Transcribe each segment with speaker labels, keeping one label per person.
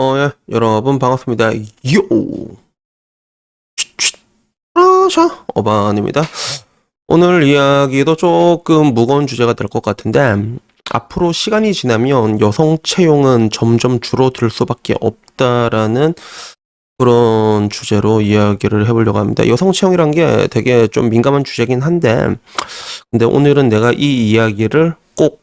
Speaker 1: 어, 예, 여러분 반갑습니다. 요! 라샤 어반입니다. 오늘 이야기도 조금 무거운 주제가 될 것 같은데, 앞으로 시간이 지나면 여성 채용은 점점 줄어들 수밖에 없다라는 그런 주제로 이야기를 해보려고 합니다. 여성 채용이란 게 되게 좀 민감한 주제긴 한데, 근데 오늘은 내가 이 이야기를 꼭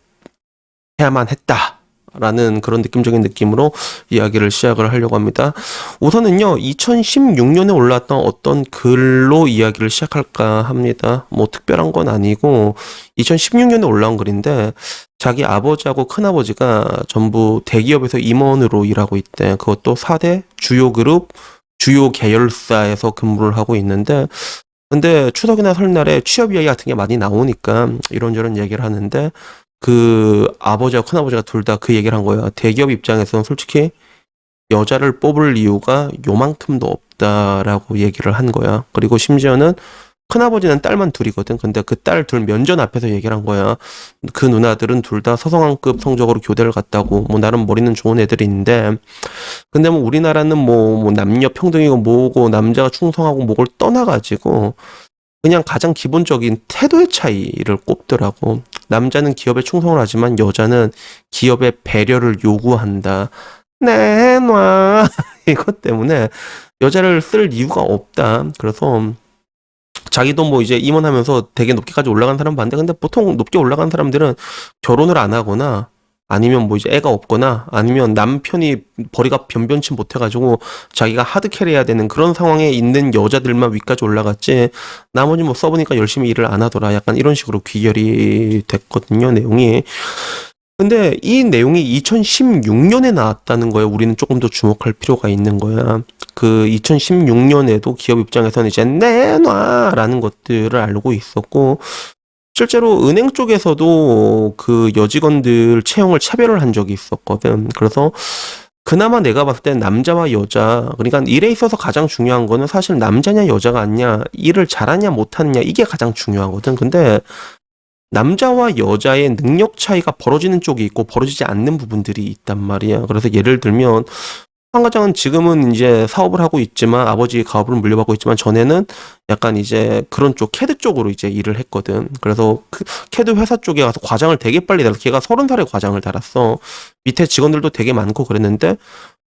Speaker 1: 해야만 했다. 라는 그런 느낌적인 느낌으로 이야기를 시작을 하려고 합니다. 우선은요, 2016년에 올라왔던 어떤 글로 이야기를 시작할까 합니다. 뭐 특별한 건 아니고, 2016년에 올라온 글인데, 자기 아버지하고 큰아버지가 전부 대기업에서 임원으로 일하고 있대. 그것도 4대 주요 그룹, 주요 계열사에서 근무를 하고 있는데, 근데 추석이나 설날에 취업 이야기 같은 게 많이 나오니까 이런저런 얘기를 하는데, 그 아버지와 큰아버지가 둘 다 그 얘기를 한 거야. 대기업 입장에서는 솔직히 여자를 뽑을 이유가 요만큼도 없다라고 얘기를 한 거야. 그리고 심지어는 큰아버지는 딸만 둘이거든. 근데 그 딸 둘 면전 앞에서 얘기를 한 거야. 그 누나들은 둘 다 서성한급 성적으로 교대를 갔다고. 뭐 나름 머리는 좋은 애들인데. 근데 뭐 우리나라는 뭐, 뭐 남녀 평등이고 뭐고 남자가 충성하고 뭐를 떠나가지고 그냥 가장 기본적인 태도의 차이를 꼽더라고. 남자는 기업에 충성을 하지만 여자는 기업의 배려를 요구한다. 내놔. 이것 때문에 여자를 쓸 이유가 없다. 그래서 자기도 뭐 이제 임원하면서 되게 높게까지 올라간 사람 봤는데 근데 보통 높게 올라간 사람들은 결혼을 안 하거나 아니면 뭐 이제 애가 없거나 아니면 남편이 벌이가 변변치 못해가지고 자기가 하드 캐리 해야 되는 그런 상황에 있는 여자들만 위까지 올라갔지 나머지 뭐 써보니까 열심히 일을 안 하더라. 약간 이런 식으로 귀결이 됐거든요 내용이. 근데 이 내용이 2016년에 나왔다는 거에 우리는 조금 더 주목할 필요가 있는 거야. 그 2016년에도 기업 입장에서는 이제 내놔라는 것들을 알고 있었고 실제로 은행 쪽에서도 그 여직원들 채용을 차별을 한 적이 있었거든. 그래서 그나마 내가 봤을 때 남자와 여자, 그러니까 일에 있어서 가장 중요한 거는 사실 남자냐 여자가 아니냐, 일을 잘하냐 못하느냐 이게 가장 중요하거든. 근데 남자와 여자의 능력 차이가 벌어지는 쪽이 있고 벌어지지 않는 부분들이 있단 말이야. 그래서 예를 들면 한 과장은 지금은 이제 사업을 하고 있지만 아버지 가업을 물려받고 있지만 전에는 약간 이제 그런 쪽 캐드 쪽으로 이제 일을 했거든. 그래서 그 캐드 회사 쪽에 가서 과장을 되게 빨리 달았어. 걔가 서른 살에 과장을 달았어. 밑에 직원들도 되게 많고 그랬는데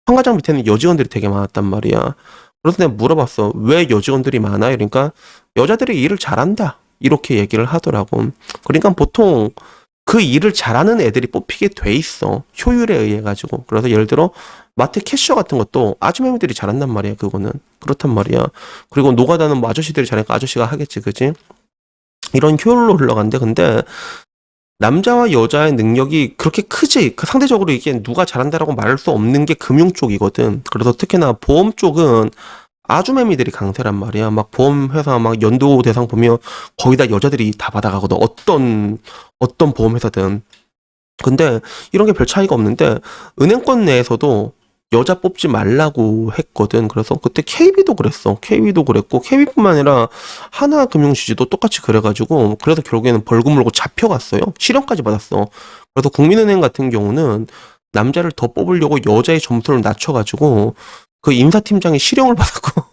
Speaker 1: 한 과장 밑에는 여직원들이 되게 많았단 말이야. 그래서 내가 물어봤어. 왜 여직원들이 많아? 그러니까 여자들이 일을 잘한다. 이렇게 얘기를 하더라고. 그러니까 보통 그 일을 잘하는 애들이 뽑히게 돼 있어. 효율에 의해 가지고. 그래서 예를 들어 마트 캐셔 같은 것도 아주머니들이 잘한단 말이야. 그거는 그렇단 말이야. 그리고 노가다는 뭐 아저씨들이 잘하니까 아저씨가 하겠지, 그지? 이런 효율로 흘러간대. 근데 남자와 여자의 능력이 그렇게 크지. 그 상대적으로 이게 누가 잘한다라고 말할 수 없는 게 금융 쪽이거든. 그래서 특히나 보험 쪽은 아주매미들이 강세란 말이야. 막 보험회사 막 연도 대상 보면 거의 다 여자들이 다 받아가거든. 어떤, 어떤 보험회사든. 근데 이런 게 별 차이가 없는데 은행권 내에서도 여자 뽑지 말라고 했거든. 그래서 그때 KB도 그랬어. KB도 그랬고 KB뿐만 아니라 하나금융지주도 똑같이 그래가지고 그래서 결국에는 벌금 물고 잡혀갔어요. 실형까지 받았어. 그래서 국민은행 같은 경우는 남자를 더 뽑으려고 여자의 점수를 낮춰가지고 그 임사팀장이 실형을 받았고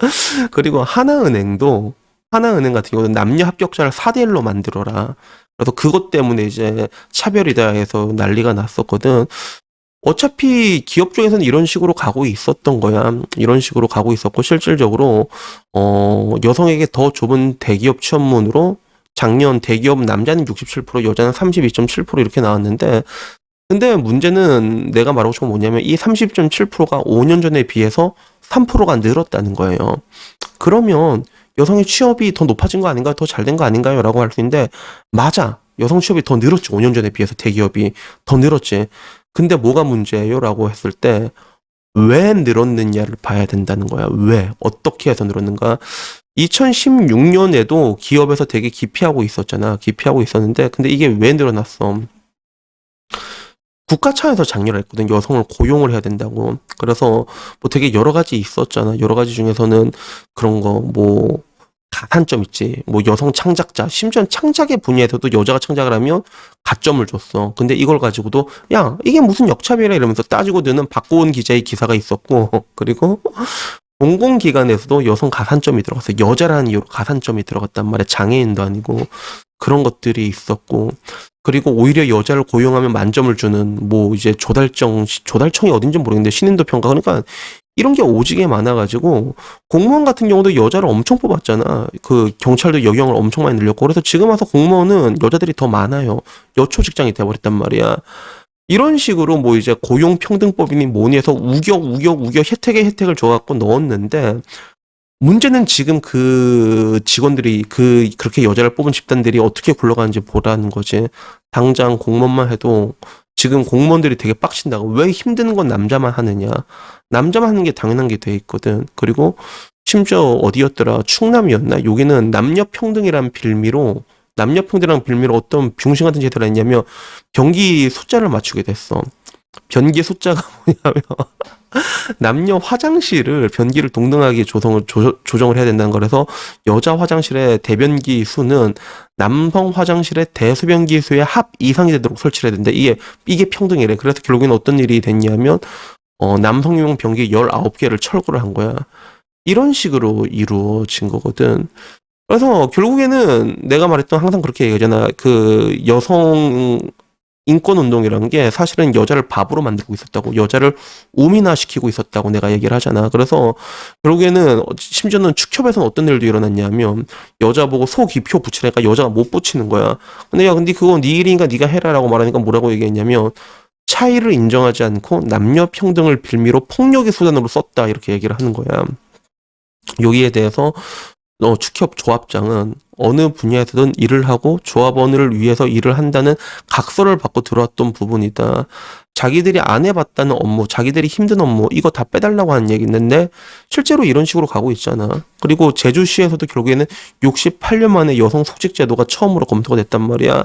Speaker 1: 그리고 하나은행도 하나은행 같은 경우는 남녀 합격자를 4대 1로 만들어라. 그래서 그것 때문에 이제 차별이다 해서 난리가 났었거든. 어차피 기업 쪽에서는 이런 식으로 가고 있었던 거야. 이런 식으로 가고 있었고 실질적으로 어 여성에게 더 좁은 대기업 취업문으로 작년 대기업 남자는 67% 여자는 32.7% 이렇게 나왔는데 근데 문제는 내가 말하고 싶은 건 뭐냐면 이 30.7%가 5년 전에 비해서 3%가 늘었다는 거예요. 그러면 여성의 취업이 더 높아진 거 아닌가요? 더잘 된 거 아닌가요? 라고 할 수 있는데 맞아. 여성 취업이 더 늘었지. 5년 전에 비해서 대기업이 더 늘었지. 근데 뭐가 문제예요? 라고 했을 때 왜 늘었느냐를 봐야 된다는 거야. 왜? 어떻게 해서 늘었는가? 2016년에도 기업에서 되게 기피하고 있었잖아. 기피하고 있었는데 근데 이게 왜 늘어났어? 국가 차원에서 장려를 했거든. 여성을 고용을 해야 된다고. 그래서 뭐 되게 여러 가지 있었잖아. 여러 가지 중에서는 그런 거, 뭐, 가산점 있지. 뭐 여성 창작자, 심지어 창작의 분야에서도 여자가 창작을 하면 가점을 줬어. 근데 이걸 가지고도 야 이게 무슨 역차별이야 이러면서 따지고 드는 박고은 기자의 기사가 있었고 그리고 공공기관에서도 여성 가산점이 들어갔어. 여자라는 이유로 가산점이 들어갔단 말이야. 장애인도 아니고 그런 것들이 있었고 그리고 오히려 여자를 고용하면 만점을 주는 뭐 이제 조달청 조달청이 어딘지 모르겠는데 신인도 평가 그러니까 이런 게 오지게 많아가지고 공무원 같은 경우도 여자를 엄청 뽑았잖아. 그 경찰도 여경을 엄청 많이 늘렸고 그래서 지금 와서 공무원은 여자들이 더 많아요. 여초 직장이 돼버렸단 말이야. 이런 식으로 뭐 이제 고용평등법이니 뭐니 해서 우격 우격 우격 혜택에 혜택을 줘갖고 넣었는데 문제는 지금 그 직원들이 그 그렇게 여자를 뽑은 집단들이 어떻게 굴러가는지 보라는 거지. 당장 공무원만 해도 지금 공무원들이 되게 빡친다고 왜 힘든 건 남자만 하느냐. 남자만 하는 게 당연한 게 돼 있거든. 그리고 심지어 어디였더라 충남이었나 여기는 남녀 평등이란 빌미로 남녀 평등이란 빌미로 어떤 병신 같은 제도를 했냐면 변기 숫자를 맞추게 됐어. 변기 숫자가 뭐냐면 남녀 화장실을 변기를 동등하게 조성을 조, 조정을 해야 된다는 거라서 여자 화장실의 대변기 수는 남성 화장실의 대소변기 수의 합 이상이 되도록 설치를 해야 된다. 이게 이게 평등이래. 그래서 결국에는 어떤 일이 됐냐면 어, 남성용 변기 19개를 철거를 한 거야. 이런 식으로 이루어진 거거든. 그래서 결국에는 내가 말했던 항상 그렇게 얘기하잖아. 그 여성 인권 운동이라는 게 사실은 여자를 밥으로 만들고 있었다고 여자를 우민화시키고 있었다고 내가 얘기를 하잖아. 그래서 결국에는 심지어는 축협에서는 어떤 일도 일어났냐면 여자 보고 소기표 붙이라니까 여자가 못 붙이는 거야. 근데 야 근데 그건 네 일이니까 네가 해라라고 말하니까 뭐라고 얘기했냐면 차이를 인정하지 않고 남녀 평등을 빌미로 폭력의 수단으로 썼다 이렇게 얘기를 하는 거야. 여기에 대해서 어, 축협 조합장은 어느 분야에서든 일을 하고 조합원을 위해서 일을 한다는 각서를 받고 들어왔던 부분이다. 자기들이 안 해봤다는 업무, 자기들이 힘든 업무, 이거 다 빼달라고 하는 얘기 있는데, 실제로 이런 식으로 가고 있잖아. 그리고 제주시에서도 결국에는 68년 만에 여성 소직 제도가 처음으로 검토가 됐단 말이야.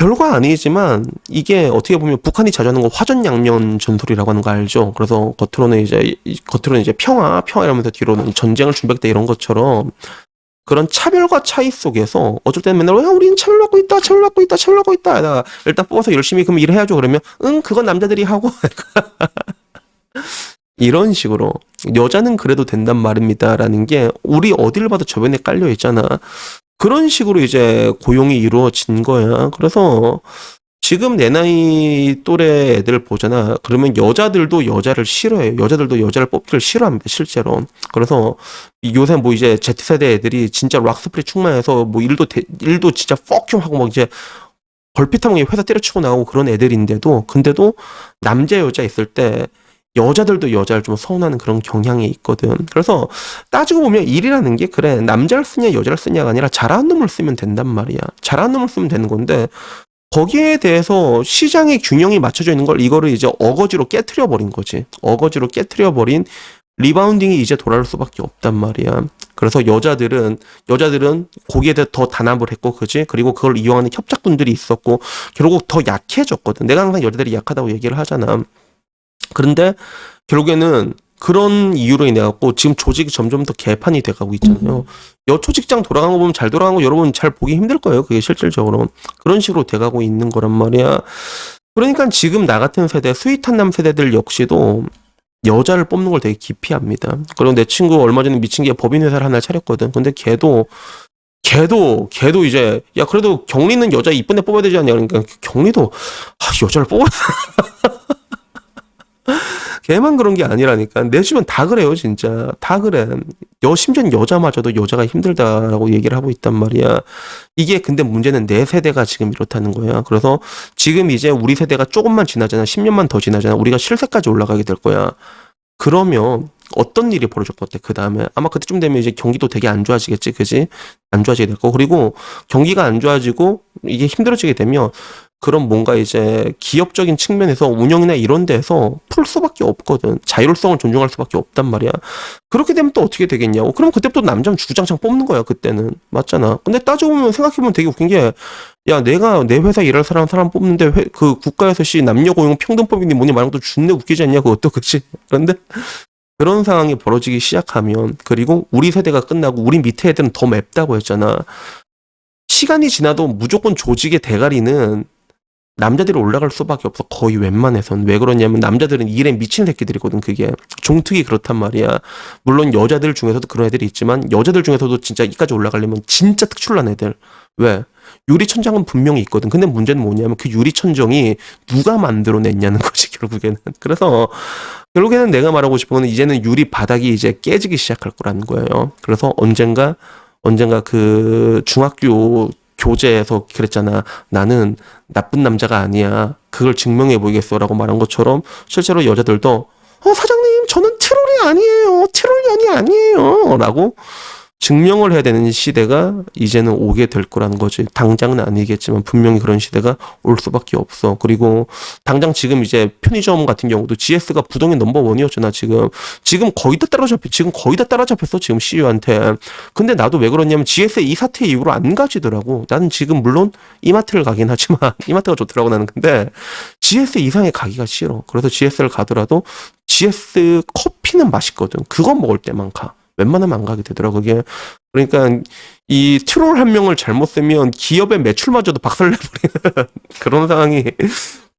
Speaker 1: 별거 아니지만 이게 어떻게 보면 북한이 자주 하는 거 화전양면 전술이라고 하는 거 알죠? 그래서 겉으로는 이제 이- 겉으로는 이제 평화 평화 이러면서 뒤로는 전쟁을 준비했다 이런 것처럼 그런 차별과 차이 속에서 어쩔 때는 맨날 야 우리는 차별받고 있다 차별받고 있다 차별받고 있다. 야, 일단 뽑아서 열심히 그럼 일을 해야죠. 그러면 응 그건 남자들이 하고. 이런 식으로 여자는 그래도 된단 말입니다라는 게 우리 어딜 봐도 저변에 깔려 있잖아 그런 식으로 이제 고용이 이루어진 거야. 그래서 지금 내 나이 또래 애들 보잖아. 그러면 여자들도 여자를 싫어해요. 여자들도 여자를 뽑기를 싫어합니다. 실제로. 그래서 이 요새 뭐 이제 Z세대 애들이 진짜 락스프리 충만해서 뭐 일도 대- 일도 진짜 퍽큐 하고 막 이제 걸핏하면 회사 때려치고 나오고 그런 애들인데도 근데도 남자 여자 있을 때 여자들도 여자를 좀 서운하는 그런 경향이 있거든. 그래서 따지고 보면 일이라는 게 그래 남자를 쓰냐 여자를 쓰냐가 아니라 잘하는 놈을 쓰면 된단 말이야. 잘하는 놈을 쓰면 되는 건데 거기에 대해서 시장의 균형이 맞춰져 있는 걸 이거를 이제 어거지로 깨트려 버린 거지. 어거지로 깨트려 버린 리바운딩이 이제 돌아올 수밖에 없단 말이야. 그래서 여자들은 여자들은 거기에 대해 더 단합을 했고 그지 그리고 그걸 이용하는 협작군들이 있었고 결국 더 약해졌거든. 내가 항상 여자들이 약하다고 얘기를 하잖아. 그런데 결국에는 그런 이유로 인해 갖고 지금 조직이 점점 더 개판이 돼가고 있잖아요. 여초 직장 돌아간 거 보면 잘 돌아간 거 여러분 잘 보기 힘들 거예요. 그게 실질적으로 그런 식으로 돼가고 있는 거란 말이야. 그러니까 지금 나 같은 세대 스윗한 남 세대들 역시도 여자를 뽑는 걸 되게 기피합니다. 그리고 내 친구 얼마 전에 미친 게 법인 회사를 하나 차렸거든. 근데 걔도 걔도 걔도 이제 야 그래도 경리는 여자 이쁜 애 뽑아야 되지 않냐 그러니까 경리도 아, 여자를 뽑아 걔만 그런 게 아니라니까. 내 주변 다 그래요 진짜. 다 그래. 여 심지어 여자마저도 여자가 힘들다라고 얘기를 하고 있단 말이야. 이게 근데 문제는 내 세대가 지금 이렇다는 거야. 그래서 지금 이제 우리 세대가 조금만 지나잖아. 10년만 더 지나잖아. 우리가 실세까지 올라가게 될 거야. 그러면 어떤 일이 같아 그 다음에. 아마 그때쯤 되면 이제 경기도 되게 안 좋아지겠지? 그지? 안 좋아지게 될 거고 그리고 경기가 안 좋아지고 이게 힘들어지게 되면 그런 뭔가 이제 기업적인 측면에서 운영이나 이런 데서 풀 수밖에 없거든. 자율성을 존중할 수밖에 없단 말이야. 그렇게 되면 또 어떻게 되겠냐고. 그럼 그때부터 남자는 주장창 뽑는 거야, 그때는. 맞잖아. 근데 따져보면 생각해보면 되게 웃긴 게, 야, 내가 내 회사 일할 사람 사람 뽑는데 회- 그 국가에서 씨 남녀 고용 평등법이니 뭐니 말하는 것도 존나 웃기지 않냐, 그것도, 그치? 그런데 그런 상황이 벌어지기 시작하면 그리고 우리 세대가 끝나고 우리 밑에 애들은 더 맵다고 했잖아. 시간이 지나도 무조건 조직의 대가리는 남자들이 올라갈 수밖에 없어. 거의 웬만해선. 왜 그러냐면 남자들은 일에 미친 새끼들이거든 그게. 종특이 그렇단 말이야. 물론 여자들 중에서도 그런 애들이 있지만 여자들 중에서도 진짜 이까지 올라가려면 진짜 특출난 애들. 왜? 유리 천장은 분명히 있거든. 근데 문제는 뭐냐면 그 유리 천정이 누가 만들어냈냐는 거지 결국에는. 그래서 결국에는 내가 말하고 싶은 거는 이제는 유리 바닥이 이제 깨지기 시작할 거라는 거예요. 그래서 언젠가 언젠가 그 중학교 교재에서 그랬잖아. 나는 나쁜 남자가 아니야. 그걸 증명해 보이겠어라고 말한 것처럼 실제로 여자들도 어 사장님 저는 트롤이 아니에요. 트롤 년이 아니에요라고 증명을 해야 되는 시대가 이제는 오게 될 거라는 거지. 당장은 아니겠지만 분명히 그런 시대가 올 수밖에 없어. 그리고 당장 지금 이제 편의점 같은 경우도 GS가 부동의 넘버 원이었잖아, 지금. 지금 거의 다 따라잡혀, 지금 거의 다 따라잡혔어, 지금 CU한테. 근데 나도 왜 그러냐면 GS의 이 사태 이후로 안 가지더라고. 나는 지금 물론 이마트를 가긴 하지만, 이마트가 좋더라고 나는. 근데 GS 이상의 가기가 싫어. 그래서 GS를 가더라도 GS 커피는 맛있거든. 그거 먹을 때만 가. 웬만하면 안 가게 되더라고 그게 그러니까 이 트롤 한 명을 잘못 쓰면 기업의 매출마저도 박살내버리는 그런 상황이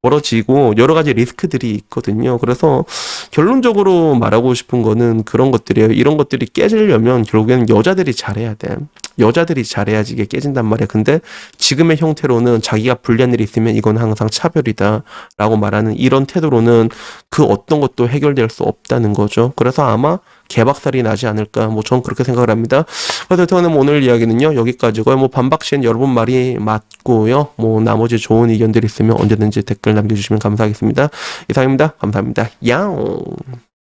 Speaker 1: 벌어지고 여러 가지 리스크들이 있거든요. 그래서 결론적으로 말하고 싶은 거는 그런 것들이에요. 이런 것들이 깨지려면 결국에는 여자들이 잘해야 돼. 여자들이 잘해야지 이게 깨진단 말이야. 근데 지금의 형태로는 자기가 불리한 일이 있으면 이건 항상 차별이다라고 말하는 이런 태도로는 그 어떤 것도 해결될 수 없다는 거죠. 그래서 아마 개박살이 나지 않을까. 뭐 전 그렇게 생각을 합니다. 그래서 여튼 오늘 이야기는요 여기까지고요. 뭐 반박시엔 여러분 말이 맞고요. 뭐 나머지 좋은 의견들 있으면 언제든지 댓글 남겨주시면 감사하겠습니다. 이상입니다. 감사합니다. 야옹.